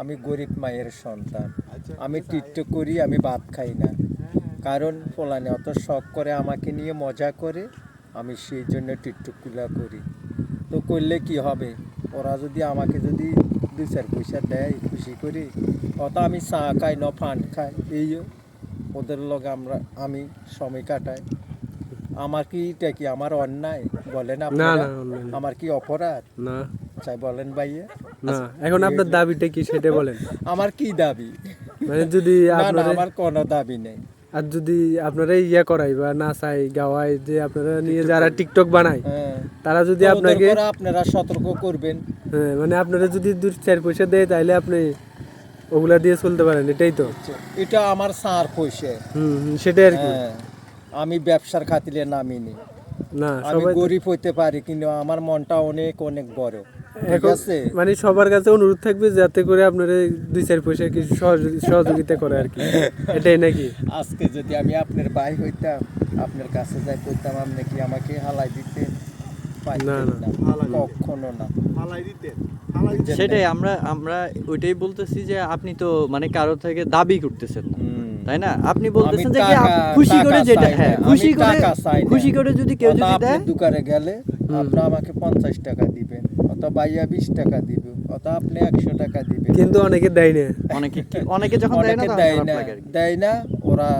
আমি গরিব মায়ের সন্তান। আমি টিকটক করি আমি ভাত খাই না। কারণ ফলানে অত শখ করে আমাকে নিয়ে মজা করে আমি সেই জন্য টিকটকগুলা করি। তো করলে কি হবে? ওরা যদি আমাকে যদি দু চার পয়সা দেয় খুশি করি অত আমি চা খাই ন ফান্ড খাই এই ওদের লগে আমরা আমি সময় কাটাই। আমার কি এটা কি আমার অন্যায়? বলেন না আপনারা? না। আমার কি অপরাধ? না। চাই বলেন ভাইয়া। না এখন আপনার দাবিটা কি সেটা বলেন। আমার কি দাবি? মানে যদি না না আমার কোনো দাবি নেই। আর যদি আপনারা ইয়া করাই বা নাচাই গাওয়াই যে আপনারা নিয়ে যারা টিকটক বানায় হ্যাঁ। তারা যদি আপনাকে আপনারা সতর্ক করবেন। হ্যাঁ মানে আপনারা যদি দু চার পয়সা দেয় তাহলে আপনি ওগুলা দিয়ে চলতে পারেন এটাই তো। এটা আমার সার পয়সা। হুম সেটাই আর কি। হ্যাঁ আমি ব্যবসার খাতিরে নামিনি। না আমি গরিব হইতে পারি কিন্তু আমার মনটা অনেক অনেক বড়। এখন মানে সবার কাছে অনুরোধ থাকবে যাতে করে আপনারা দুই চার পয়সা কিছু সহযোগিতা করে আর কি। এটাই নাকি? আজকে যদি আমি আপনার ভাই হইতাম আপনার কাছে যাই করতাম আপনি কি আমাকে হালাই দিতে না, না। কখনো না। বুঝছেন সেটাই আমরা আমরা ওইটাই বলতেছি যে আপনি তো মানে কারও থেকে দাবি করতেছেন না, তাই না? আপনি বলতেছেন যে খুশি করে যেটা চাই হ্যাঁ খুশি করে। খুশি করে যদি কেউ যদি দেয় দোকানে গেলে আপনি আমাকে পঞ্চাশ টাকা দিবেন। অত বাইয়া বিশ টাকা দিবে অত আপনি একশো টাকা দিবেন কিন্তু অনেকে দেয় না। অনেকে অনেকে যখন দেয় না দেয় খারাপ না। দেয় না ওরা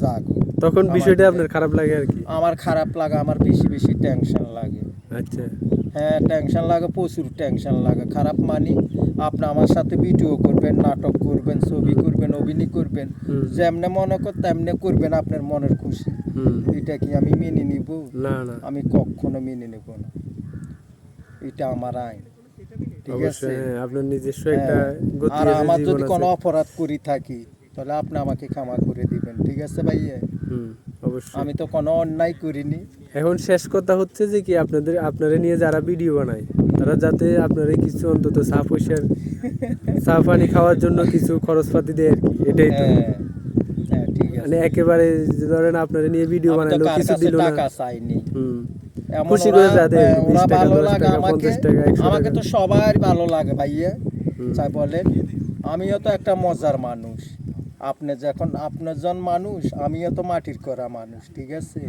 যাক তখন আমার বিষয়টা আপনার খারাপ লাগে আর কি। আমার খারাপ লাগে আমার বেশি বেশি টেনশন লাগে। আচ্ছা। হ্যাঁ টেনশন লাগে প্রচুর টেনশন লাগে। খারাপ মানি আপনি আমার সাথে ভিডিও করবেন নাটক করবেন ছবি করবেন অভিনয় করবেন যেমনে মনে কর তেমনে করবেন আপনার মনের খুশি। হুম। এটা কি আমি মেনে নিব? না না। আমি কখনো মেনে নেব না। এটা আমার আইন। ঠিক আছে? হ্যাঁ, আপনার নিজস্ব একটা হ্যাঁ। গতি আর আমার যদি কোনো অপরাধ করি থাকি তাহলে আপনি আমাকে ক্ষমা করে দিবেন ঠিক আছে ভাইয়া? হুম অবশ্যই। আমি তো কোনো অন্যায় করিনি। এখন শেষ কথা হচ্ছে যে কি আপনাদের আপনারা নিয়ে যারা ভিডিও বানায় তারা যাতে আপনারা কিছু অন্তত চা পয়সার চা পানি খাওয়ার জন্য কিছু খরচপাতি দেয় আর কি এটাই তো। হ্যাঁ হ্যাঁ ঠিক মানে একেবারে ধরেন আপনারা নিয়ে ভিডিও বানাইলো কিছু দিল না। টাকা চাইনি। হুম। খুশি করে হ্যাঁ, 20 ওরা ভালো লাগে আমাকে 50 টাকা, 100 আমাকে তো সবার ভালো লাগে ভাইয়া চাই বলেন। আমিও তো একটা মজার মানুষ। আপনি যখন আপনার জন মানুষ আমিও তো মাটির করা মানুষ ঠিক আছে?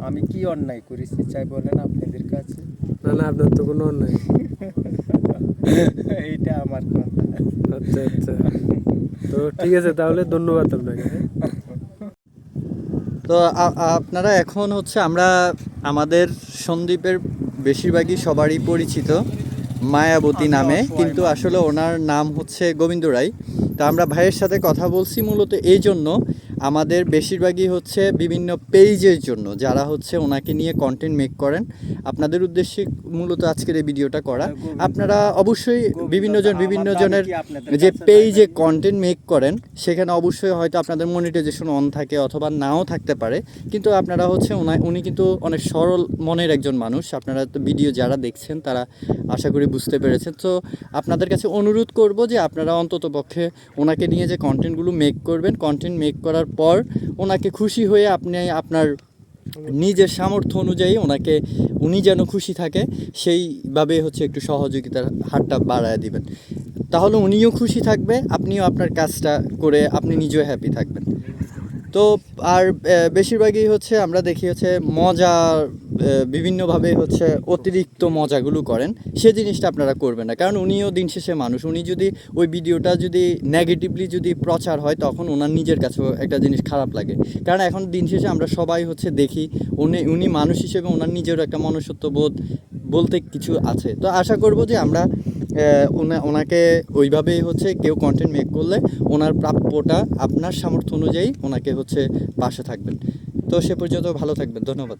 আমি কি অন্যায় করেছি চাই বলেন আপনাদের কাছে? না না আপনার তো কোনো অন্যায়। এইটা আমার কথা। আচ্ছা আচ্ছা। তো ঠিক আছে তাহলে ধন্যবাদ আপনাকে হ্যাঁ? তো আপনারা এখন হচ্ছে আমরা আমাদের সন্দীপের বেশিরভাগই সবারই পরিচিত মায়াবতী নামে কিন্তু আসলে ওনার নাম হচ্ছে গোবিন্দ রায়। তা আমরা ভাইয়ের সাথে কথা বলছি মূলত এই জন্য আমাদের বেশিরভাগই হচ্ছে বিভিন্ন পেজের জন্য যারা হচ্ছে ওনাকে নিয়ে কন্টেন্ট মেক করেন। আপনাদের উদ্দেশ্যে মূলত আজকের এই ভিডিওটা করা। আপনারা অবশ্যই গোবিন্দ বিভিন্ন জন বিভিন্ন জনের যে পেজে কন্টেন্ট মেক করেন সেখানে অবশ্যই হয়তো আপনাদের মনিটাইজেশন অন থাকে অথবা নাও থাকতে পারে। কিন্তু আপনারা হচ্ছে উনি কিন্তু অনেক সরল মনের একজন মানুষ। আপনারা তো ভিডিও যারা দেখছেন তারা আশা করি বুঝতে পেরেছেন। তো আপনাদের কাছে অনুরোধ করব যে আপনারা অন্তত পক্ষে ওনাকে নিয়ে যে কন্টেন্টগুলো মেক করবেন কন্টেন্ট মেক করার পর ওনাকে খুশি হয়ে আপনি আপনার নিজের সামর্থ্য অনুযায়ী ওনাকে, উনি যেন খুশি থাকে, সেইভাবে হচ্ছে একটু সহযোগিতার হারটা বাড়ায় দিবেন। তাহলে উনিও খুশি থাকবে, আপনিও আপনার কাজটা করে আপনি নিজেও হ্যাপি থাকবেন। তো আর বেশিরভাগই হচ্ছে আমরা দেখি হচ্ছে মজা বিভিন্নভাবে হচ্ছে অতিরিক্ত মজাগুলো করেন। সে জিনিসটা আপনারা করবেন না। কারণ উনিও দিন শেষে মানুষ। উনি যদি ওই ভিডিওটা যদি নেগেটিভলি যদি প্রচার হয়, তখন ওনার নিজের কাছেও একটা জিনিস খারাপ লাগে। কারণ এখন দিন শেষে আমরা সবাই হচ্ছে দেখি, উনি উনি মানুষ হিসেবে ওনার নিজেরও একটা মনুষ্যত্ব বোধ বলতে কিছু আছে। তো আশা করব যে আমরা ওনাকে ওইভাবেই হচ্ছে কেউ কন্টেন্ট মেক করলে ওনার প্রাপ্যটা আপনার সামর্থ্য অনুযায়ী ওনাকে হচ্ছে পাশে থাকবেন। তো সে পর্যন্ত ভালো থাকবেন। ধন্যবাদ।